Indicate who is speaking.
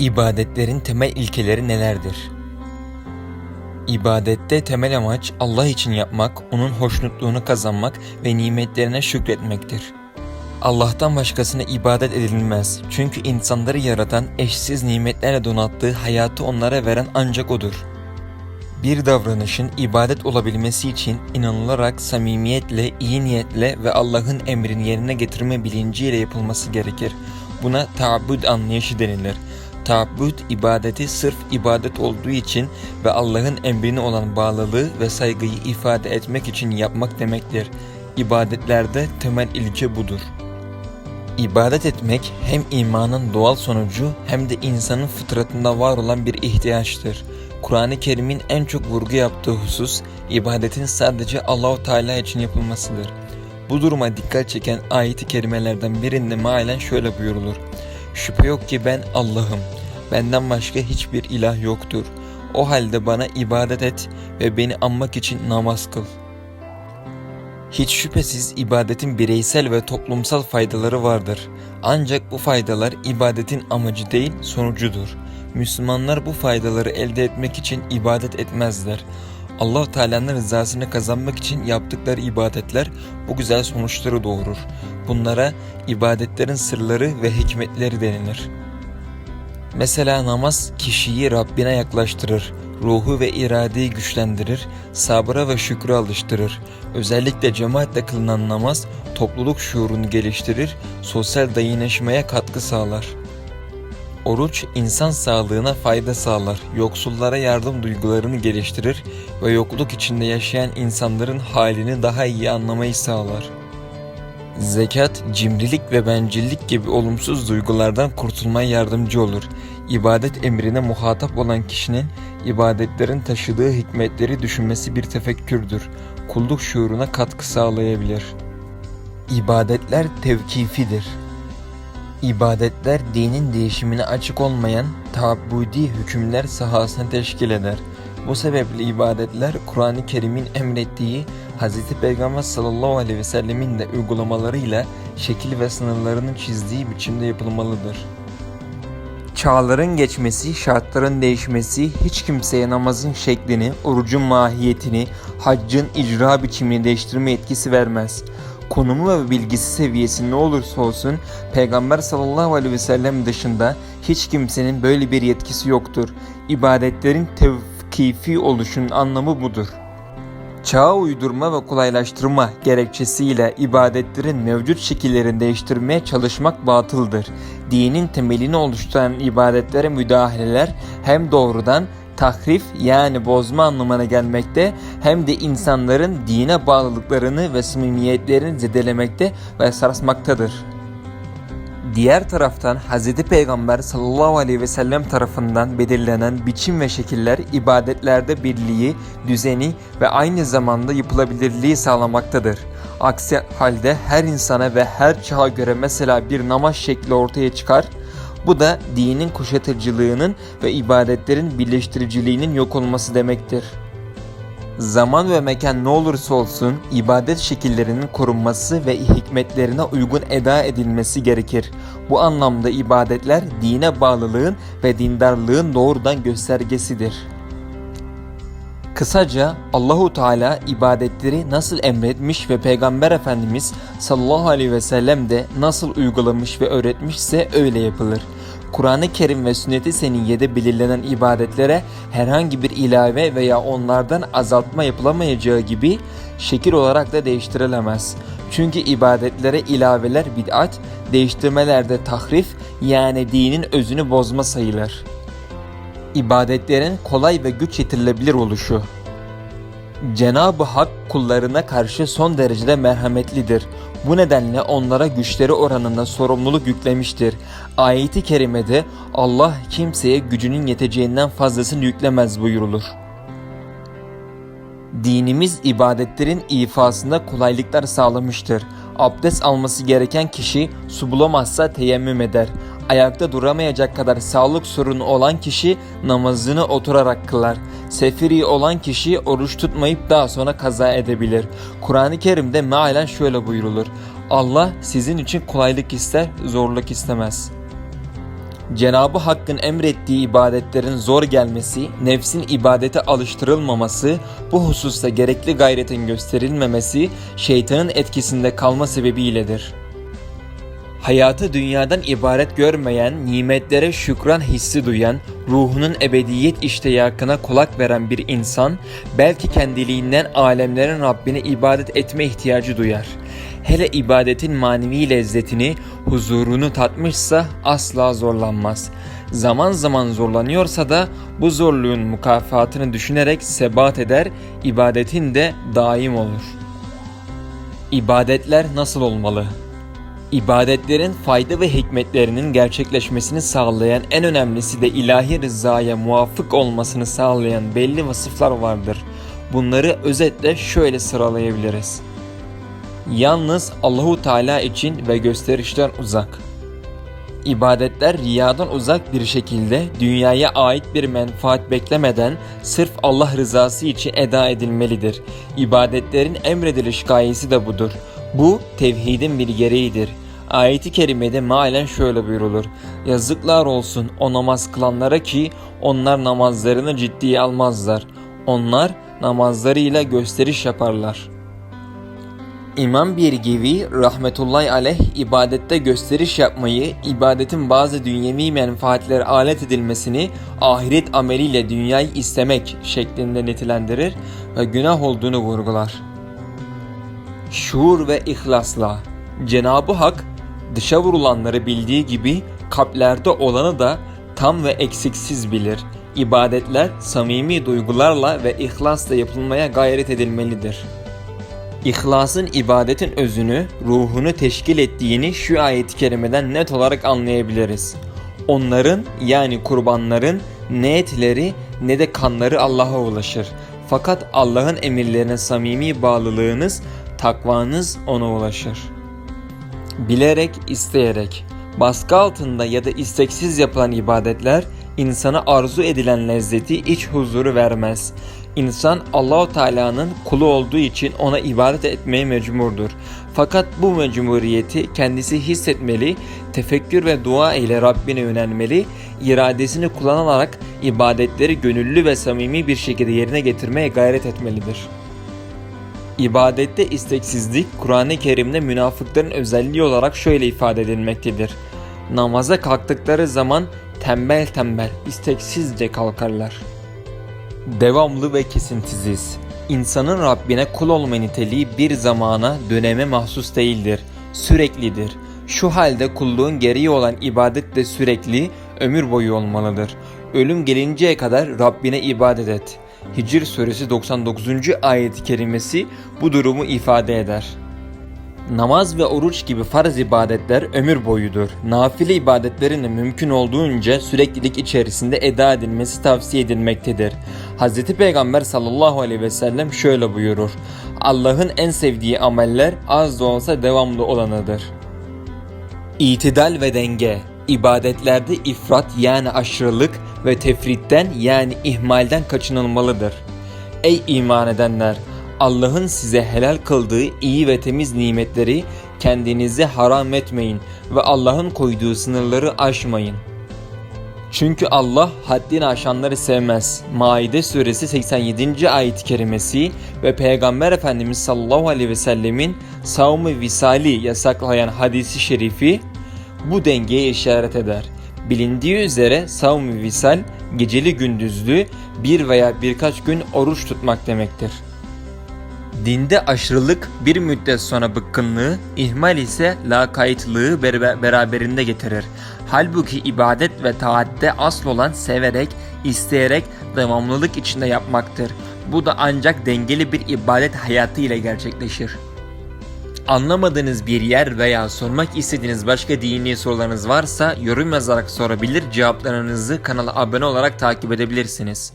Speaker 1: İbadetlerin temel ilkeleri nelerdir? İbadette temel amaç Allah için yapmak, onun hoşnutluğunu kazanmak ve nimetlerine şükretmektir. Allah'tan başkasına ibadet edilmez. Çünkü insanları yaratan, eşsiz nimetlerle donattığı hayatı onlara veren ancak O'dur. Bir davranışın ibadet olabilmesi için inanılarak samimiyetle, iyi niyetle ve Allah'ın emrini yerine getirme bilinciyle yapılması gerekir. Buna taabbüd anlayışı denilir. Taabbüd ibadeti sırf ibadet olduğu için ve Allah'ın emrine olan bağlılığı ve saygıyı ifade etmek için yapmak demektir. İbadetlerde temel ilke budur. İbadet etmek hem imanın doğal sonucu hem de insanın fıtratında var olan bir ihtiyaçtır. Kur'an-ı Kerim'in en çok vurgu yaptığı husus ibadetin sadece Allahu Teala için yapılmasıdır. Bu duruma dikkat çeken ayet-i kerimelerden birinde mealen şöyle buyurulur. Şüphe yok ki ben Allah'ım. Benden başka hiçbir ilah yoktur. O halde bana ibadet et ve beni anmak için namaz kıl. Hiç şüphesiz ibadetin bireysel ve toplumsal faydaları vardır. Ancak bu faydalar ibadetin amacı değil sonucudur. Müslümanlar bu faydaları elde etmek için ibadet etmezler. Allah Teala'nın rızasını kazanmak için yaptıkları ibadetler bu güzel sonuçları doğurur. Bunlara ibadetlerin sırları ve hikmetleri denilir. Mesela namaz kişiyi Rabbine yaklaştırır, ruhu ve iradeyi güçlendirir, sabıra ve şükrü alıştırır. Özellikle cemaatle kılınan namaz topluluk şuurunu geliştirir, sosyal dayanışmaya katkı sağlar. Oruç insan sağlığına fayda sağlar, yoksullara yardım duygularını geliştirir ve yokluk içinde yaşayan insanların halini daha iyi anlamayı sağlar. Zekat, cimrilik ve bencillik gibi olumsuz duygulardan kurtulmaya yardımcı olur. İbadet emrine muhatap olan kişinin ibadetlerin taşıdığı hikmetleri düşünmesi bir tefekkürdür. Kulluk şuuruna katkı sağlayabilir. İbadetler tevkifidir. İbadetler dinin değişimine açık olmayan taabbudi hükümler sahasını teşkil eder. Bu sebeple ibadetler Kur'an-ı Kerim'in emrettiği Hz. Peygamber sallallahu aleyhi ve sellemin de uygulamalarıyla şekil ve sınırlarını çizdiği biçimde yapılmalıdır. Çağların geçmesi, şartların değişmesi hiç kimseye namazın şeklini, orucun mahiyetini, haccın icra biçimini değiştirme etkisi vermez. Konumu ve bilgisi seviyesi ne olursa olsun Peygamber sallallahu aleyhi ve sellem dışında hiç kimsenin böyle bir yetkisi yoktur. İbadetlerin tevkifi oluşunun anlamı budur. Çağa uydurma ve kolaylaştırma gerekçesiyle ibadetlerin mevcut şekillerini değiştirmeye çalışmak batıldır. Dinin temelini oluşturan ibadetlere müdahaleler hem doğrudan tahrif yani bozma anlamına gelmekte hem de insanların dine bağlılıklarını ve samimiyetlerini zedelemekte ve sarsmaktadır. Diğer taraftan Hz. Peygamber sallallahu aleyhi ve sellem tarafından belirlenen biçim ve şekiller ibadetlerde birliği, düzeni ve aynı zamanda yapılabilirliği sağlamaktadır. Aksi halde her insana ve her çağa göre mesela bir namaz şekli ortaya çıkar, bu da dinin kuşatıcılığının ve ibadetlerin birleştiriciliğinin yok olması demektir. Zaman ve mekan ne olursa olsun ibadet şekillerinin korunması ve hikmetlerine uygun eda edilmesi gerekir. Bu anlamda ibadetler dine bağlılığın ve dindarlığın doğrudan göstergesidir. Kısaca Allahu Teala ibadetleri nasıl emretmiş ve Peygamber Efendimiz sallallahu aleyhi ve sellem de nasıl uygulamış ve öğretmişse öyle yapılır. Kur'an-ı Kerim ve sünnet-i seniyyede belirlenen ibadetlere herhangi bir ilave veya onlardan azaltma yapılamayacağı gibi şekil olarak da değiştirilemez. Çünkü ibadetlere ilaveler bid'at, değiştirmelerde tahrif yani dinin özünü bozma sayılır. İbadetlerin kolay ve güç yetirilebilir oluşu Cenab-ı Hak kullarına karşı son derecede merhametlidir. Bu nedenle onlara güçleri oranında sorumluluk yüklemiştir. Ayeti kerimede Allah kimseye gücünün yeteceğinden fazlasını yüklemez buyurulur. Dinimiz ibadetlerin ifasında kolaylıklar sağlamıştır. Abdest alması gereken kişi su bulamazsa teyemmüm eder. Ayakta duramayacak kadar sağlık sorunu olan kişi namazını oturarak kılar. Sefiri olan kişi oruç tutmayıp daha sonra kaza edebilir. Kur'an-ı Kerim'de mealen şöyle buyurulur. Allah sizin için kolaylık ister, zorluk istemez. Cenabı Hakk'ın emrettiği ibadetlerin zor gelmesi, nefsin ibadete alıştırılmaması, bu hususta gerekli gayretin gösterilmemesi, şeytanın etkisinde kalma sebebiyledir. Hayatı dünyadan ibaret görmeyen, nimetlere şükran hissi duyan, ruhunun ebediyet iştiyakına kulak veren bir insan, belki kendiliğinden alemlerin Rabbine ibadet etme ihtiyacı duyar. Hele ibadetin manevi lezzetini, huzurunu tatmışsa asla zorlanmaz. Zaman zaman zorlanıyorsa da bu zorluğun mükafatını düşünerek sebat eder, ibadetin de daim olur. İbadetler nasıl olmalı? İbadetlerin fayda ve hikmetlerinin gerçekleşmesini sağlayan en önemlisi de ilahi rızaya muvafık olmasını sağlayan belli vasıflar vardır. Bunları özetle şöyle sıralayabiliriz. Yalnız Allahu Teala için ve gösterişten uzak. İbadetler riyadan uzak bir şekilde dünyaya ait bir menfaat beklemeden sırf Allah rızası için eda edilmelidir. İbadetlerin emrediliş gayesi de budur. Bu tevhidin bir gereğidir. Ayeti kerimede mealen şöyle buyrulur. Yazıklar olsun o namaz kılanlara ki onlar namazlarını ciddiye almazlar. Onlar namazlarıyla gösteriş yaparlar.'' İmam Birgivi rahmetullahi aleyh ibadette gösteriş yapmayı, ibadetin bazı dünyevi menfaatlere alet edilmesini ahiret ameliyle dünyayı istemek şeklinde nitelendirir ve günah olduğunu vurgular. Şuur ve ihlasla Cenab-ı Hak dışa vurulanları bildiği gibi kalplerde olanı da tam ve eksiksiz bilir. İbadetler samimi duygularla ve ihlasla yapılmaya gayret edilmelidir.'' İhlasın ibadetin özünü, ruhunu teşkil ettiğini şu ayet-i kerimeden net olarak anlayabiliriz. Onların yani kurbanların ne etleri ne de kanları Allah'a ulaşır. Fakat Allah'ın emirlerine samimi bağlılığınız, takvanız ona ulaşır. Bilerek, isteyerek, baskı altında ya da isteksiz yapılan ibadetler insana arzu edilen lezzeti, iç huzuru vermez. İnsan Allahu Teala'nın kulu olduğu için ona ibadet etmeye mecburdur. Fakat bu mecburiyeti kendisi hissetmeli, tefekkür ve dua ile Rabbine yönelmeli, iradesini kullanarak ibadetleri gönüllü ve samimi bir şekilde yerine getirmeye gayret etmelidir. İbadette isteksizlik Kur'an-ı Kerim'de münafıkların özelliği olarak şöyle ifade edilmektedir. Namaza kalktıkları zaman tembel tembel, isteksizce kalkarlar.'' Devamlı ve kesintisiz. İnsanın Rabbine kul olma niteliği bir zamana, döneme mahsus değildir, süreklidir. Şu halde kulluğun gereği olan ibadet de sürekli, ömür boyu olmalıdır. Ölüm gelinceye kadar Rabbine ibadet et. Hicr suresi 99. ayet-i kerimesi bu durumu ifade eder. Namaz ve oruç gibi farz ibadetler ömür boyudur. Nafile ibadetlerin de mümkün olduğunca süreklilik içerisinde eda edilmesi tavsiye edilmektedir. Hz. Peygamber sallallahu aleyhi ve sellem şöyle buyurur. Allah'ın en sevdiği ameller az da olsa devamlı olanıdır. İtidal ve denge ibadetlerde ifrat yani aşırılık ve tefritten yani ihmalden kaçınılmalıdır. Ey iman edenler! Allah'ın size helal kıldığı iyi ve temiz nimetleri kendinize haram etmeyin ve Allah'ın koyduğu sınırları aşmayın. Çünkü Allah haddini aşanları sevmez. Maide suresi 87. ayet-i kerimesi ve Peygamber Efendimiz sallallahu aleyhi ve sellemin savunma visali yasaklayan hadisi şerifi bu dengeye işaret eder. Bilindiği üzere savunma visal geceli gündüzlü bir veya birkaç gün oruç tutmak demektir. Dinde aşırılık bir müddet sonra bıkkınlığı, ihmal ise lakaytlığı beraberinde getirir. Halbuki ibadet ve taatte asıl olan severek, isteyerek, devamlılık içinde yapmaktır. Bu da ancak dengeli bir ibadet hayatı ile gerçekleşir. Anlamadığınız bir yer veya sormak istediğiniz başka dini sorularınız varsa yorum yazarak sorabilir, cevaplarınızı kanala abone olarak takip edebilirsiniz.